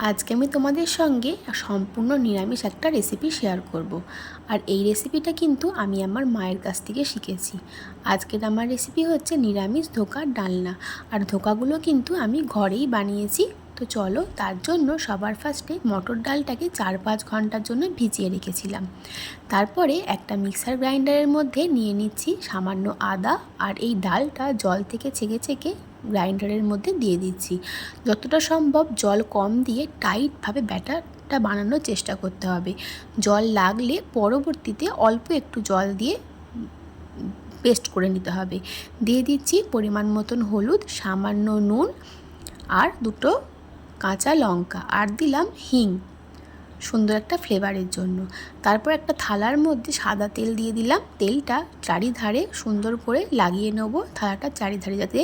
আজকে আমি তোমাদের সঙ্গে সম্পূর্ণ নিরামিষ একটা রেসিপি শেয়ার করব। আর এই রেসিপিটা কিন্তু আমি আমার মায়ের কাছ থেকে শিখেছি আজকের আমার রেসিপি হচ্ছে নিরামিষ ধোকার ডালনা আর ধোকাগুলো কিন্তু আমি ঘরেই বানিয়েছি তো চলো, তার জন্য সবার ফার্স্টে মটর ডালটাকে চার পাঁচ ঘণ্টার জন্য ভিজিয়ে রেখেছিলাম। তারপরে একটা মিক্সার গ্রাইন্ডারের মধ্যে নিয়ে নিচ্ছি সামান্য আদা আর এই ডালটা জল থেকে ছেঁকে ছেঁকে গ্রাইন্ডারের মধ্যে দিয়ে দিচ্ছি। যতটা সম্ভব জল কম দিয়ে টাইটভাবে ব্যাটারটা বানানোর চেষ্টা করতে হবে। জল লাগলে পরবর্তীতে অল্প একটু জল দিয়ে পেস্ট করে নিতে হবে। দিয়ে দিচ্ছি পরিমাণ মতন হলুদ, সামান্য নুন আর দুটো কাঁচা লঙ্কা আর দিলাম হিং। সুন্দর একটা ফ্লেভারের জন্য। তারপর একটা থালার মধ্যে সাদা তেল দিয়ে দিলাম। তেলটা চারিধারে সুন্দর করে লাগিয়ে নেব। থালাটা চারিধারে যাতে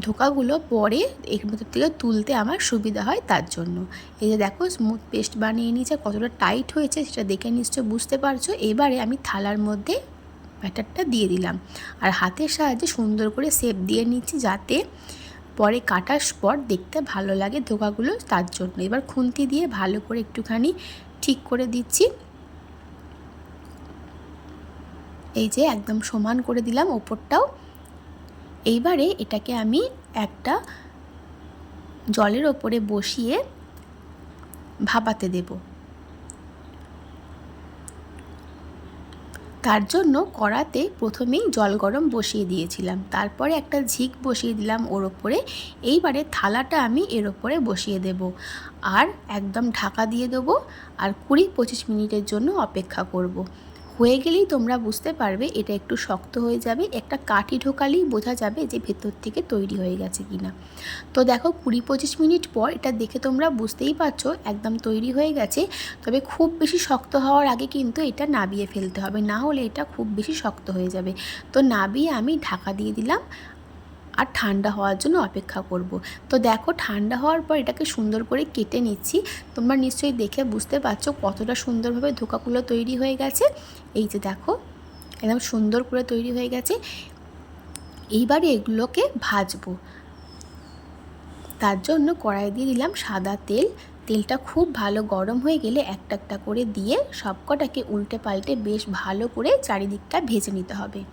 ধোকাগুলো পরে এর ভেতর থেকে তুলতে আমার সুবিধা হয় তার জন্য। এই যে দেখো স্মুথ পেস্ট বানিয়ে নিয়েছে, কতটা টাইট হয়েছে, সেটা দেখে নিশ্চয় বুঝতে পারছ। এবারে আমি থালার মধ্যে ব্যাটারটা দিয়ে দিলাম। আর হাতের সাহায্যে সুন্দর করে সেপ দিয়ে নিচ্ছি যাতে পরে কাটার পর দেখতে ভালো লাগে ধোকাগুলো, তার জন্য। এবার খুন্তি দিয়ে ভালো করে একটুখানি ঠিক করে দিচ্ছি। এই যে একদম সমান করে দিলাম ওপরটাও। এইবারে এটাকে আমি একটা জলের ওপরে বসিয়ে ভাপাতে দেব। তার জন্য কড়াতে প্রথমেই জল গরম বসিয়ে দিয়েছিলাম। তারপরে একটা ঝিক বসিয়ে দিলাম ওর ওপরে। এইবারে থালাটা আমি এর ওপরে বসিয়ে দেব। আর একদম ঢাকা দিয়ে দেবো। আর কুড়ি পঁচিশ মিনিটের জন্য অপেক্ষা করব। হয়ে গেলেই তোমরা বুঝতে পারবে এটা একটু শক্ত হয়ে যাবে, একটা কাঠি ঢোকালেই বোঝা যাবে যে ভেতর থেকে তৈরি হয়ে গেছে কিনা। তো দেখো কুড়ি পঁচিশ মিনিট পর এটা দেখে তোমরা বুঝতেই পারছ একদম তৈরি হয়ে গেছে। তবে খুব বেশি শক্ত হওয়ার আগে কিন্তু এটা নাবিয়ে ফেলতে হবে, না হলে এটা খুব বেশি শক্ত হয়ে যাবে। তো নাবিয়ে আমি ঢাকা দিয়ে দিলাম। আর ঠান্ডা হওয়ার জন্য অপেক্ষা করব। তো দেখো, ঠান্ডা হওয়ার পর এটাকে সুন্দর করে কেটে নিচ্ছি। তোমরা নিশ্চয়ই দেখে বুঝতে পারছ কতটা সুন্দরভাবে ধোকাগুলো তৈরি হয়ে গেছে। এই যে দেখো, একদম সুন্দর করে তৈরি হয়ে গেছে। এইবারে এগুলোকে ভাজবো। তার জন্য কড়াই দিয়ে দিলাম সাদা তেল। তেলটা খুব ভালো গরম হয়ে গেলে একটা একটা করে দিয়ে সবকটাকে উল্টে পাল্টে বেশ ভালো করে চারিদিকটা ভেজে নিতে হবে।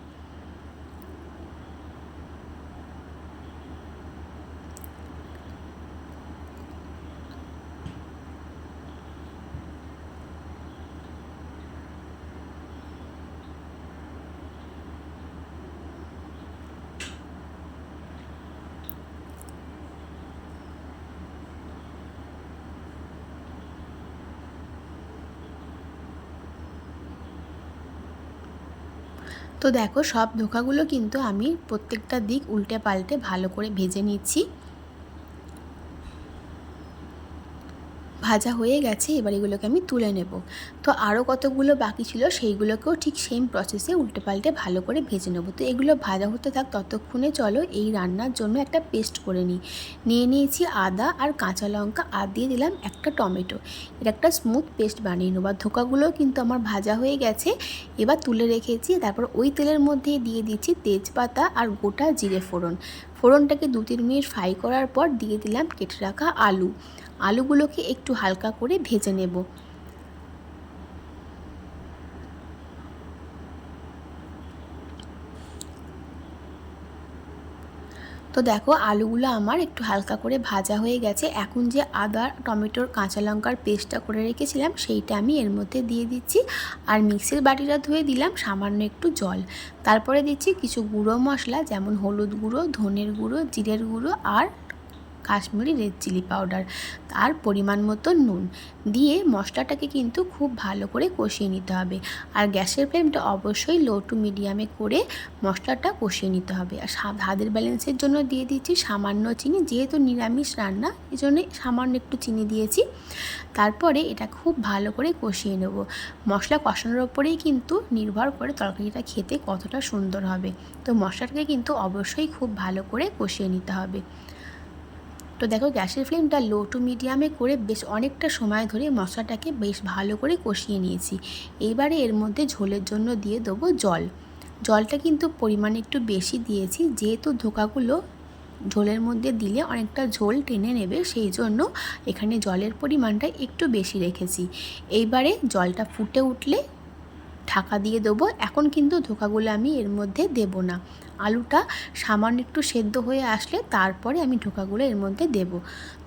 তো দেখো সব ধোকাগুলো কিন্তু আমি প্রত্যেকটা দিক উল্টে পাল্টে ভালো করে ভেজে নিচ্ছি। ভাজা হয়ে গেছে, এবার এগুলোকে আমি তুলে নেব। তো আরও কতগুলো বাকি ছিল সেইগুলোকেও ঠিক সেম প্রসেসে উল্টে পাল্টে ভালো করে ভেজে নেব। তো এগুলো ভাজা হতে থাক ততক্ষণে চলো এই রান্নার জন্য একটা পেস্ট করে নিই। নিয়ে নিয়েছি আদা আর কাঁচা লঙ্কা, আর দিয়ে দিলাম একটা টমেটো। এটা একটা স্মুথ পেস্ট বানিয়ে নেব। আর ধোকাগুলোও কিন্তু আমার ভাজা হয়ে গেছে, এবার তুলে রেখেছি। তারপর ওই তেলের মধ্যে দিয়ে দিচ্ছি তেজপাতা আর গোটা জিরে ফোড়ন। ফোড়নটাকে দু তিন মিনিট ফ্রাই করার পর দিয়ে দিলাম কেটে রাখা আলু। আলুগুলোকে একটু হালকা করে ভেজে নেব। তো দেখো, আলুগুলো আমার একটু হালকা করে ভাজা হয়ে গেছে। এখন যে আদা, টমেটোর কাঁচা লঙ্কার পেস্টটা করে রেখেছিলাম, সেইটা আমি এর মধ্যে দিয়ে দিচ্ছি। আর মিক্সির বাটিটা ধুয়ে দিলাম, সামান্য একটু জল। তারপরে দিচ্ছি কিছু গুঁড়ো মশলা, যেমন হলুদ গুঁড়ো, ধনের গুঁড়ো, জিরের গুঁড়ো আর কাশ্মীরি রেড চিলি পাউডার আর পরিমাণ মতো নুন দিয়ে মশলাটাকে কিন্তু খুব ভালো করে কষিয়ে নিতে হবে। আর গ্যাসের ফ্লেমটা অবশ্যই লো টু মিডিয়ামে করে মশলাটা কষিয়ে নিতে হবে। আর হাতের ব্যালেন্সের জন্য দিয়ে দিচ্ছি সামান্য চিনি, যেহেতু নিরামিষ রান্না এই জন্যে সামান্য একটু চিনি দিয়েছি। তারপরে এটা খুব ভালো করে কষিয়ে নেব। মশলা কষানোর ওপরেই কিন্তু নির্ভর করে তরকারিটা খেতে কতটা সুন্দর হবে। তো মশলাটাকে কিন্তু অবশ্যই খুব ভালো করে কষিয়ে নিতে হবে। তো দেখো গ্যাসের ফ্লেমটা লো টু মিডিয়ামে করে বেশ অনেকটা সময় ধরে মশলাটাকে বেশ ভালো করে কষিয়ে নিয়েছি। এইবারে এর মধ্যে ঝোলের জন্য দিয়ে দেবো জল। জলটা কিন্তু পরিমাণ একটু বেশি দিয়েছি, যেহেতু ধোকাগুলো ঝোলের মধ্যে দিলে অনেকটা ঝোল টেনে নেবে, সেই জন্য এখানে জলের পরিমাণটা একটু বেশি রেখেছি। এইবারে জলটা ফুটে উঠলে ঢাকা দিয়ে দেবো। এখন কিন্তু ধোকাগুলো আমি এর মধ্যে দেব না। আলুটা সামান্য একটু সেদ্ধ হয়ে আসলে তারপরে আমি ঢোকাগুলো এর মধ্যে দেব।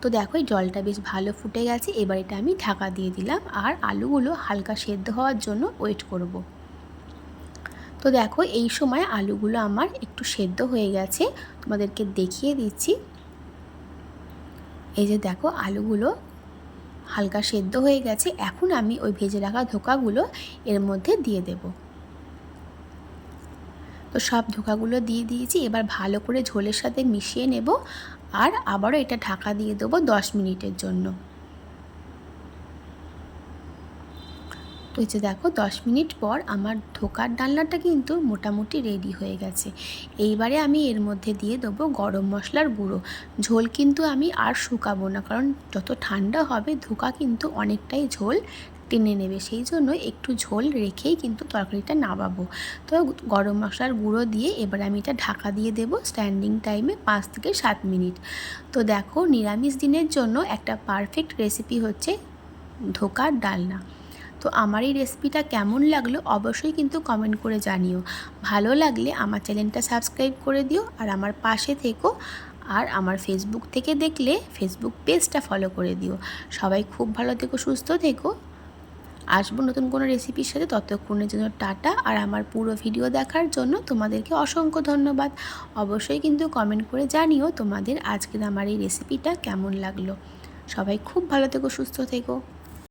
তো দেখো এই জলটা বেশ ভালো ফুটে গেছে, এবার এটা আমি ঢাকা দিয়ে দিলাম আর আলুগুলো হালকা সেদ্ধ হওয়ার জন্য ওয়েট করব। তো দেখো এই সময় আলুগুলো আমার একটু সেদ্ধ হয়ে গেছে, তোমাদেরকে দেখিয়ে দিচ্ছি। এই যে দেখো আলুগুলো হালকা সেদ্ধ হয়ে গেছে, এখন আমি ওই ভেজে রাখা ধোকাগুলো এর মধ্যে দিয়ে দেব। তো সব ধোকাগুলো দিয়ে দিয়েছি। এবার ভালো করে ঝোলের সাথে মিশিয়ে নেব আর আবারও এটা ঢাকা দিয়ে দেবো দশ মিনিটের জন্য। তো যে দেখো, দশ মিনিট পর আমার ধোকার ডালনাটা কিন্তু মোটামুটি রেডি হয়ে গেছে। এইবারে আমি এর মধ্যে দিয়ে দেবো গরম মশলার গুঁড়ো। ঝোল কিন্তু আমি আর শুকাবো না, কারণ যত ঠান্ডা হবে ধোকা কিন্তু অনেকটাই ঝোল টেনে নেবে। সেই জন্য একটু ঝোল রেখেই কিন্তু তরকারিটা নামাবো। তো গরম মশলার গুঁড়ো দিয়ে এবার আমি এটা ঢাকা দিয়ে দেবো স্ট্যান্ডিং টাইমে পাঁচ থেকে সাত মিনিট। তো দেখো নিরামিষ দিনের জন্য একটা পারফেক্ট রেসিপি হচ্ছে ধোকার ডালনা। তো আমার এই রেসিপিটা কেমন লাগল অবশ্যই কিন্তু কমেন্ট করে জানিও। ভালো লাগলে আমার চ্যানেলটা সাবস্ক্রাইব করে দিও আর আমার পাশে থেকো আর আমার ফেসবুক থেকে দেখলে ফেসবুক পেজটা ফলো করে দিও। সবাই খুব ভালো থেকো, সুস্থ থেকো। আসব নতুন কোনো রেসিপির সাথে, ততক্ষণের জন্য টাটা। আর আমার পুরো ভিডিও দেখার জন্য তোমাদেরকে অসংখ্য ধন্যবাদ। অবশ্যই কিন্তু কমেন্ট করে জানিও তোমাদের আজকের আমার এই রেসিপিটা কেমন লাগল। সবাই খুব ভালো থেকো, সুস্থ থেকো।